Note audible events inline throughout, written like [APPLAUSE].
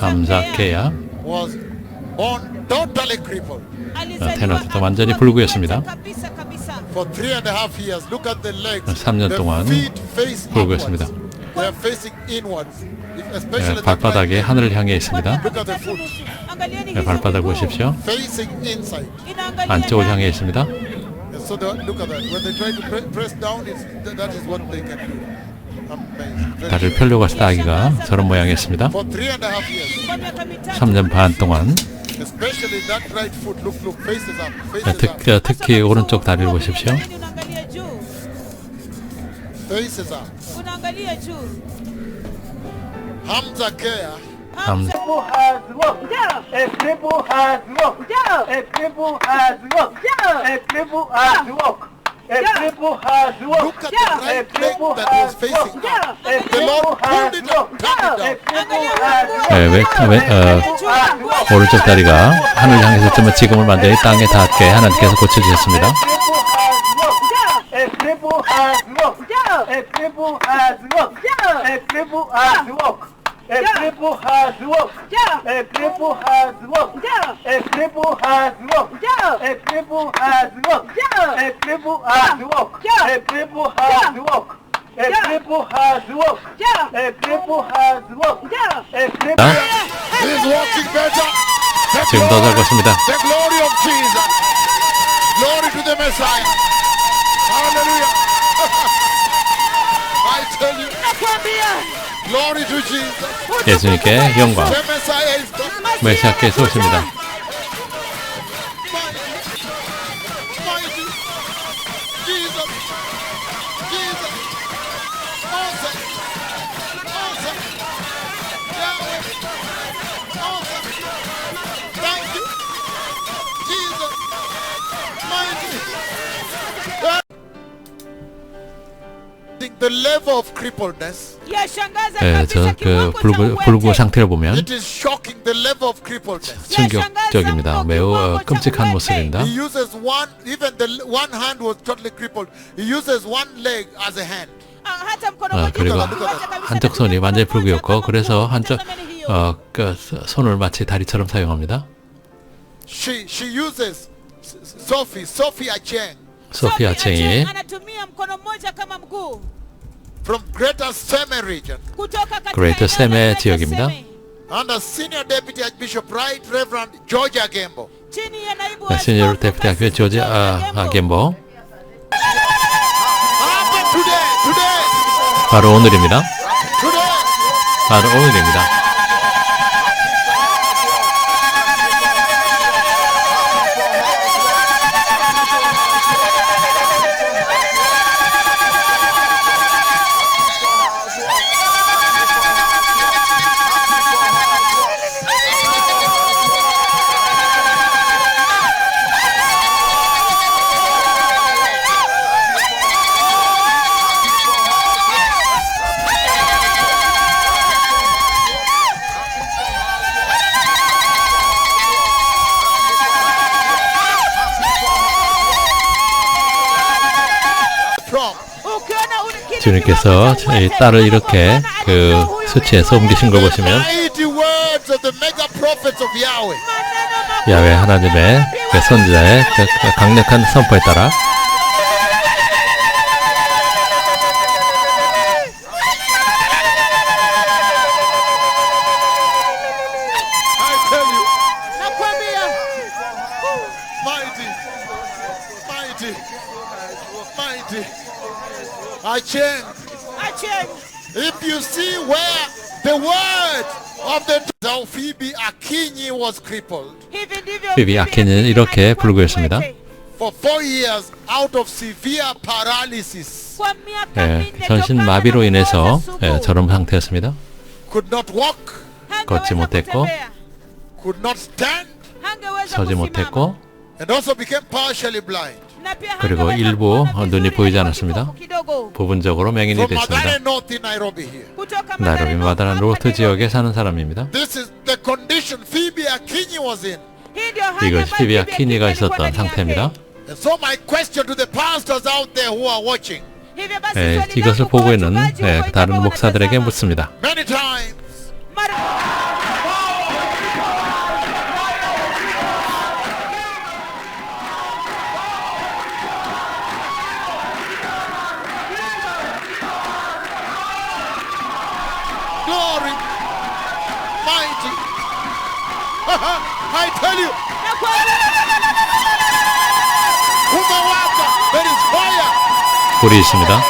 암사케야. 아, 태어났을 완전히 불구였습니다. 3년 아, 동안 불구였습니다. 네, 발바닥이 하늘을 향해 있습니다. 네, 발바닥 보십시오. 안쪽을 향해 있습니다. 다리를 펴려고 하시다 아기가 저런 모양이었습니다. 3년 반 동안 특, 특히 오른쪽 다리를 보십시오. 함자 El triple has look. Look at the right leg that was facing up. The Lord pulled it up, turned it down. 네, 왼, 왼, 어, 오른쪽 다리가 하늘 향해서 쯤은 지금을 만드니 땅에 닿게 하나님께서 고쳐주셨습니다. El triple has look. El triple has look. El triple has look. A people has walked. A cripple has walked. A people has walked. A cripple has walked. Yeah. A cripple has walked. Yeah. A cripple has walked. A cripple has walked. A cripple has walked. A cripple has walked. A cripple has walked. A cripple has walked. better. 지금 더 잘고 있습니다. The glory of Jesus. Glory to the Messiah. Hallelujah. [LAUGHS] I tell you. 예수님께 영광. 메시아께서 오십니다. The level of crippledness, 예, kabisa 저그 kiwango cha 불구. 불구 상태를 보면 it is shocking the level of crippledness. 충격적입니다. 매우 어, 끔찍한 모습입니다. He uses one, even the l- one hand was totally crippled. He uses one leg as a hand. Ah, 아, mmoja 그리고 한쪽 손이 완전히 불구였고 그래서. 한쪽. 어, 그 서- 손을 마치 다리처럼 사용합니다. She she uses S- S- Sophie Sophie Acheng 소피아 챙이 from Greater Seme region. Greater Seme 지역입니다. Under Senior Deputy Archbishop Right Reverend George Agembo. Senior Deputy Archbishop George Agembo. 바로 오늘입니다. 바로 오늘입니다. 주님께서 이 uwete 딸을 이렇게 그 수치에서 옮기신 걸 the 보시면 야외 하나님의 그 선지자의 그그 강력한 선포에 따라 Acheng. Achieng If you see where the word of the Phoebe Akinyi was crippled 비비 아키는 이렇게 불구했습니다. for four years out of severe paralysis. 예, 전신 마비로 인해서 예. 저런 상태였습니다. Could not walk, 걷지 못했고, could not stand, 서지. 못했고 and also became partially blind. 그리고 일부 눈이 보이지 않았습니다. 부분적으로 맹인이 됐습니다. 나로비 마다나 노트 지역에 사는 사람입니다. 이것이 피비아 키니가 있었던 상태입니다. 네, 이것을 보고 있는 네, 다른 목사들에게 묻습니다. I tell you. 불이 있습니다.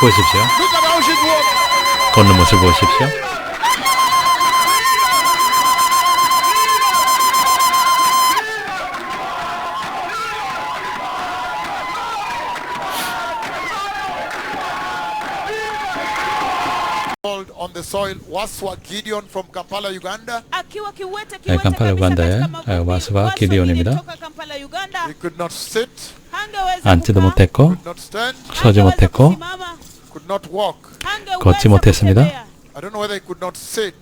보십시오. 걷는 모습 보십시오. The soil Waswa Gideon from Kampala, Uganda. akiwa kiwete 예, kiwete 캄팔라 kabisa 우간다의 katika mavumbi. 예, 와스와 Waswa 기디온입니다. Gideon toka Kampala, Uganda. He could not sit, Hangeweza 앉지도 kukaa, 못했고 could not stand, 서지 hangeweza 못했고 kusimama, could not walk. hangeweza 걷지 못했습니다. kutembea. I don't know whether he could not sit.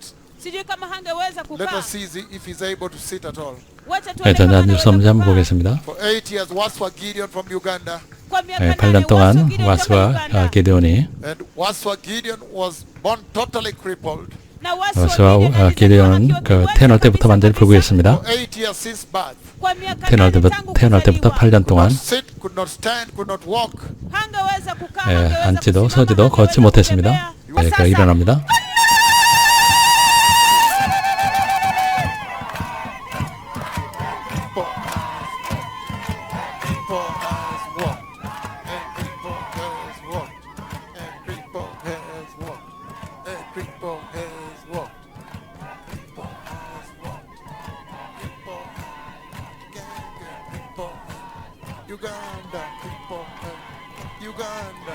Sijui kama hangeweza Let kukaa. us see if he's able to sit at all. Wacha tuone 일단 kama anaweza 한번 kukaa. 보겠습니다. For eight years, Waswa Gideon from Uganda. Kwa miaka 예, nane, 8년 동안 와스와 Uganda. 아, 기디온이 And Waswa Gideon was born totally crippled. Na Waswa 와스와 아, akiwa 그 태어날 때부터 kabisa. 불구했습니다. For eight years since birth. Kwa miaka 태어날 때부터 태어날 때부터 kuzaliwa. 8년 Could 동안 not sit, could not stand, could not walk. hangeweza kukaa, 예, hangeweza 앉지도 서지도 걷지 못했습니다. kutembea. 예, Kwa 그 sasa, 일어납니다. Uganda people. Uganda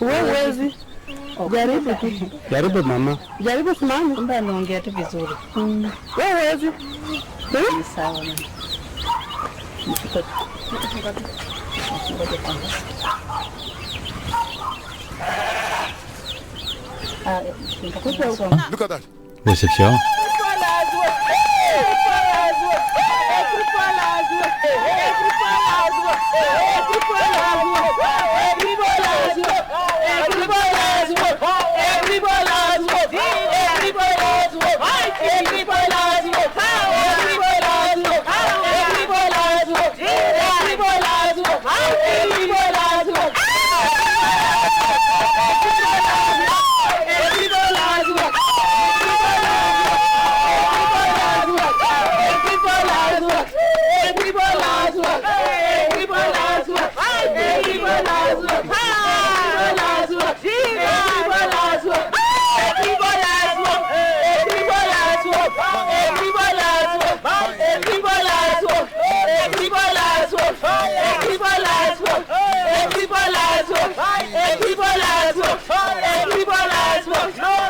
Wewe jaribu tu, Jaribu mama. jaribu simama. Kumbe anaongea tu vizuri. Wewe wezi Ni sawa. mama. Mshike- Ngoja All right, people, let's.